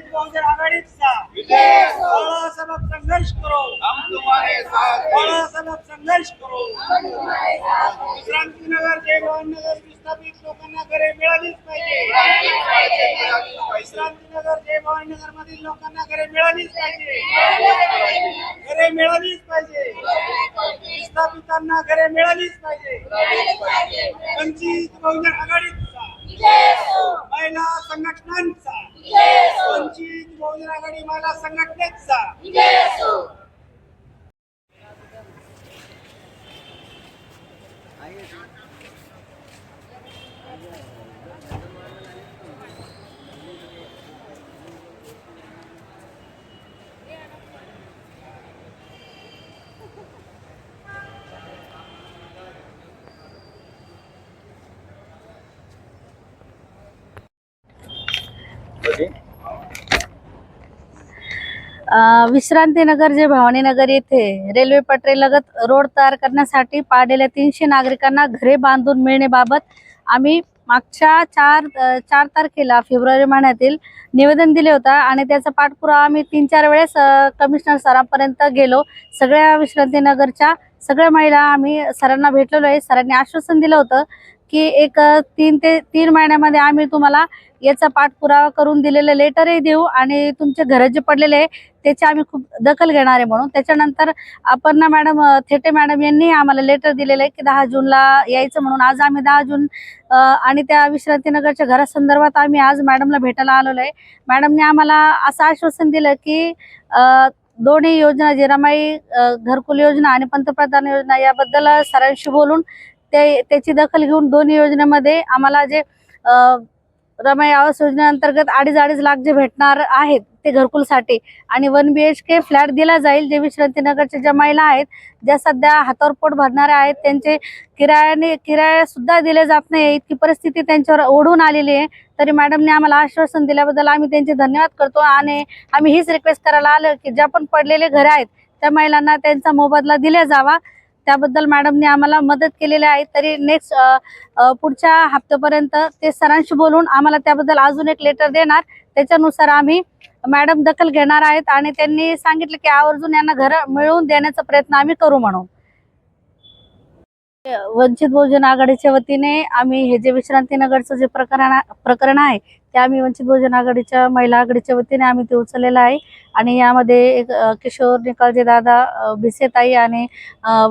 वंचित बहुजन आघाडीचा. बाळासाहेब संघर्ष करो. बाळासाहेब संघर्ष करो हम तुम्हारे साथ हैं. क्रांतीनगर जय भवानीनगर विस्थापित लोकांना घरे मिळालीच पाहिजे मिळालीच पाहिजे, मिळालीच पाहिजे. क्रांतीनगर जय भवानीनगर मधील लोकांना घरे मिळालीच पाहिजे. घरे मिळालीच पाहिजे. विस्थापितांना घरे मिळालीच पाहिजे. वंचित बहुजन आघाडीचा. महिला संघटनांचा. वंचित बहुजन आघाडी महिला संघटनेचा विजय विश्रांतीनगर जे भवानीनगर येथे रेल्वे पटरीलगत रोड तयार करण्यासाठी पाडलेल्या तीनशे नागरिकांना घरे बांधून मिळण्याबाबत आम्ही मागच्या चार चार तारखेला फेब्रुवारी महिन्यातील निवेदन दिले होता आणि त्याचा पाठपुरावा आम्ही तीन चार वेळेस कमिशनर सरांपर्यंत गेलो. सगळ्या विश्रांतीनगरच्या सगळ्या महिला आम्ही सरांना भेटलेलो आहे. सरांनी आश्वासन दिलं होतं की एक तीन ते तीन महिन्यामध्ये आम्ही तुम्हाला याचा पाठपुरावा करून दिलेलं लेटरही देऊ आणि तुमचे घरं जे पडलेले आहे त्याची आम्ही खूप दखल घेणार आहे म्हणून. त्याच्यानंतर अपर्णा मॅडम थेटे मॅडम यांनी आम्हाला लेटर दिलेलं आहे की दहा जूनला यायचं म्हणून. आज आम्ही दहा जून आणि त्या विश्रांतीनगरच्या घरासंदर्भात आम्ही आज मॅडमला भेटायला आलेलो आहे. मॅडमने आम्हाला असं आश्वासन दिलं की दोन्ही योजना जिरामाई घरकुल योजना आणि पंतप्रधान योजना याबद्दल सरांशी बोलून ते त्याची दखल घेऊन दोन्ही योजनेमध्ये आम्हाला जे रमाई आवास योजनेअंतर्गत अडीच अडीच लाख जे भेटणार आहेत ते घरकुलसाठी आणि one B H K flat दिला जाईल जे विश्रांतीनगरच्या ज्या महिला आहेत ज्या सध्या हातावर पोट भरणाऱ्या आहेत त्यांचे किरायाने किरायासुद्धा दिले जात नाही इतकी परिस्थिती त्यांच्यावर ओढून आलेली आहे. तरी मॅडमने आम्हाला आश्वासन दिल्याबद्दल आम्ही त्यांचे धन्यवाद करतो आणि आम्ही हीच रिक्वेस्ट करायला आलो की ज्या पण पडलेले घरं आहेत त्या महिलांना त्यांचा मोबदला दिला जावा. त्याबद्दल मॅडमने आम्हाला मदत केलेली आहे. तरी नेक्स्ट पुढच्या हप्त्यापर्यंत ते सरांशी बोलून आम्हाला त्याबद्दल अजून एक लेटर देणार. त्याच्यानुसार आम्ही मॅडम दखल घेणार आहेत आणि त्यांनी सांगितलं की आवर्जून यांना घर मिळवून देण्याचा प्रयत्न आम्ही करू म्हणून. वंचित बहुजन आघाडीच्या वतीने आम्ही हे जे विश्रांतीनगरचं जे प्रकरण प्रकरण आहे ते आम्ही वंचित बहुजन आघाडीच्या महिला आघाडीच्या वतीने आम्ही ते उचललेलं आहे. आणि यामध्ये एक किशोर निकाळजे दादा भिसेताई आणि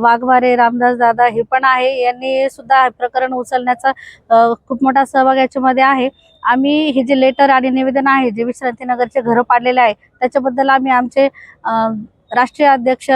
वाघमारे रामदास दादा हे पण आहे. यांनी सुद्धा हे प्रकरण उचलण्याचा खूप मोठा सहभाग याच्यामध्ये आहे. आम्ही हे जे लेटर आणि निवेदन आहे जे विश्रांतीनगरचे घरं पाडलेले आहे त्याच्याबद्दल आम्ही आमचे राष्ट्रीय अध्यक्ष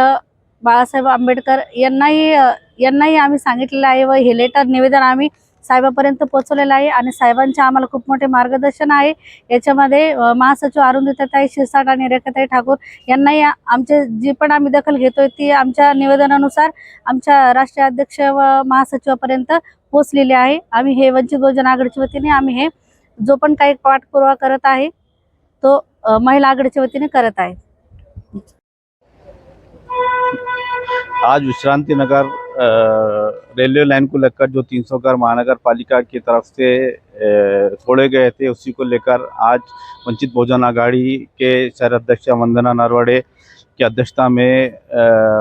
बाळासाहेब आंबेडकर यांनाही यांनाही आम्ही सांगितलेलं आहे व हे लेटर निवेदन आम्ही साहेबापर्यंत पोहोचवलेलं आहे आणि साहेबांचे आम्हाला खूप मोठे मार्गदर्शन आहे. याच्यामध्ये महासचिव अरुंधताई शिरसाट आणि रेखाताई ठाकूर यांनाही आमचे जी पण आम्ही दखल घेतोय ती आमच्या निवेदनानुसार आमच्या राष्ट्रीय अध्यक्ष व महासचिवापर्यंत पोहोचलेली आहे. आम्ही हे वंचित बहुजन आघाडीच्या वतीने आम्ही हे जो पण काही पाठपुरावा करत आहे तो महिला आघाडीच्या वतीने करत आहे. आज विश्रांतीनगर रेलवे लाइन को लेकर जो 300 घर महानगर पालिका की तरफ़ से छोड़े गए थे, उसी को लेकर आज वंचित बहुजन आघाड़ी के शहर अध्यक्ष वंदना नरवड़े की अध्यक्षता में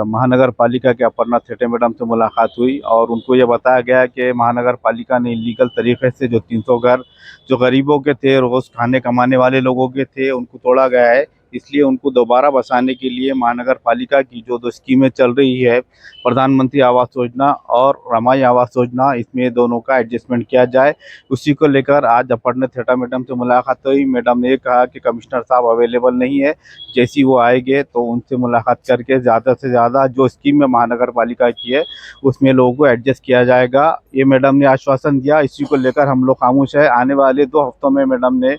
महानगर पालिका के अपर्णा थेटे मैडम से मुलाकात हुई और उनको ये बताया गया कि महानगर पालिका ने इलीगल तरीके से जो 300 घर जो गरीबों के थे, रोज़ खाने कमाने वाले लोगों के थे, उनको तोड़ा गया है। इसलिए उनको दोबारा बसाने के लिए महानगर पालिका की जो दो स्कीमें चल रही है, प्रधानमंत्री आवास योजना और रमाई आवास योजना, इसमें दोनों का एडजस्टमेंट किया जाए। उसी को लेकर आज अपर्णा थेटा मैडम से मुलाकात हुई। मैडम ने कहा कि कमिश्नर साहब अवेलेबल नहीं है, जैसी वो आएँगे तो उनसे मुलाकात करके ज़्यादा से ज़्यादा जो स्कीम में महानगर पालिका की है, उसमें लोगों को एडजस्ट किया जाएगा। ये मैडम ने आश्वासन दिया। इसी को लेकर हम लोग खामोश है। आने वाले दो हफ्तों में मैडम ने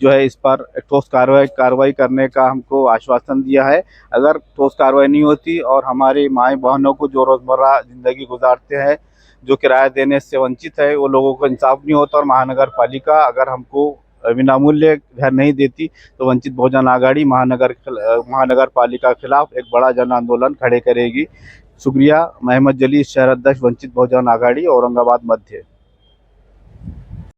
जो है इस पर ठोस कार्रवाई कार्रवाई करने का हमको आश्वासन दिया है। अगर ठोस कार्रवाई नहीं होती और हमारी माएँ बहनों को जो रोज़मर्रा ज़िंदगी गुजारते हैं, जो किराया देने से वंचित है, वो लोगों को इंसाफ नहीं होता और महानगर पालिका अगर हमको विनामूल्य घर नहीं देती तो वंचित बहुजन आघाड़ी महानगर महानगर पालिका के खिलाफ एक बड़ा जन आंदोलन खड़े करेगी। शुक्रिया मोहम्मद जली शहर अध्यक्ष, वंचित बहुजन आघाड़ी, औरंगाबाद मध्य।